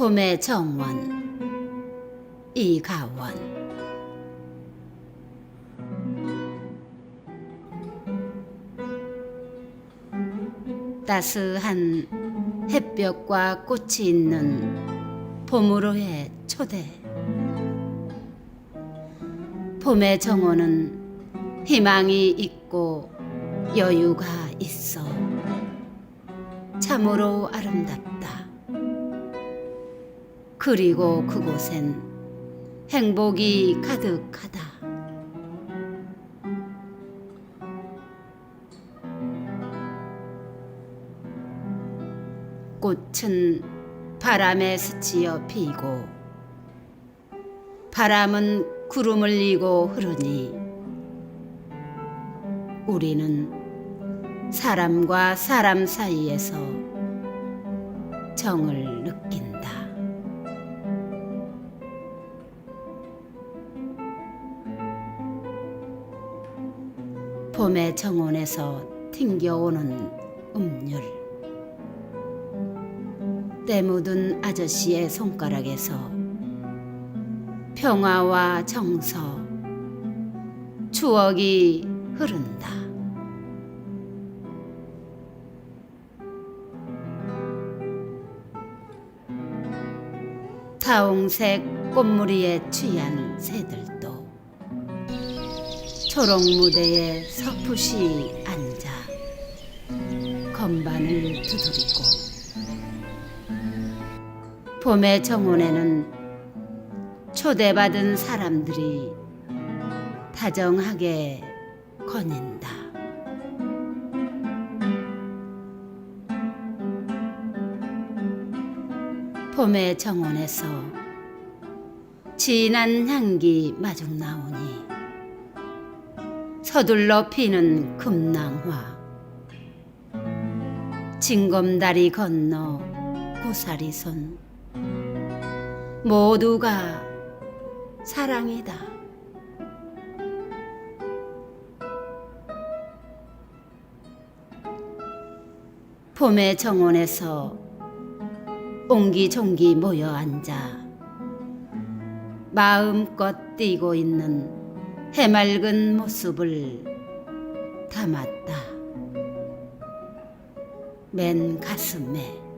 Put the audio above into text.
봄의 정원 이가원. 따스한 햇볕과 꽃이 있는 봄으로의 초대. 봄의 정원은 희망이 있고 여유가 있어. 참으로 아름답다. 그리고 그곳엔 행복이 가득하다. 꽃은 바람에 스치어 피고 바람은 구름을 이고 흐르니 우리는 사람과 사람 사이에서 정을 느낀다. 봄의 정원에서 튕겨오는 음률. 때 묻은 아저씨의 손가락에서 평화와 정서, 추억이 흐른다. 타홍색 꽃무리에 취한 새들도 초록 무대에 서풋이 앉아 건반을 두드리고 봄의 정원에는 초대받은 사람들이 다정하게 거닌다. 봄의 정원에서 진한 향기 마중 나오니 서둘러 피는 금낭화 징검다리 건너 고사리손 모두가 사랑이다. 봄의 정원에서 옹기종기 모여 앉아 마음껏 뛰고 있는 해맑은 모습을 담았다. 맨 가슴에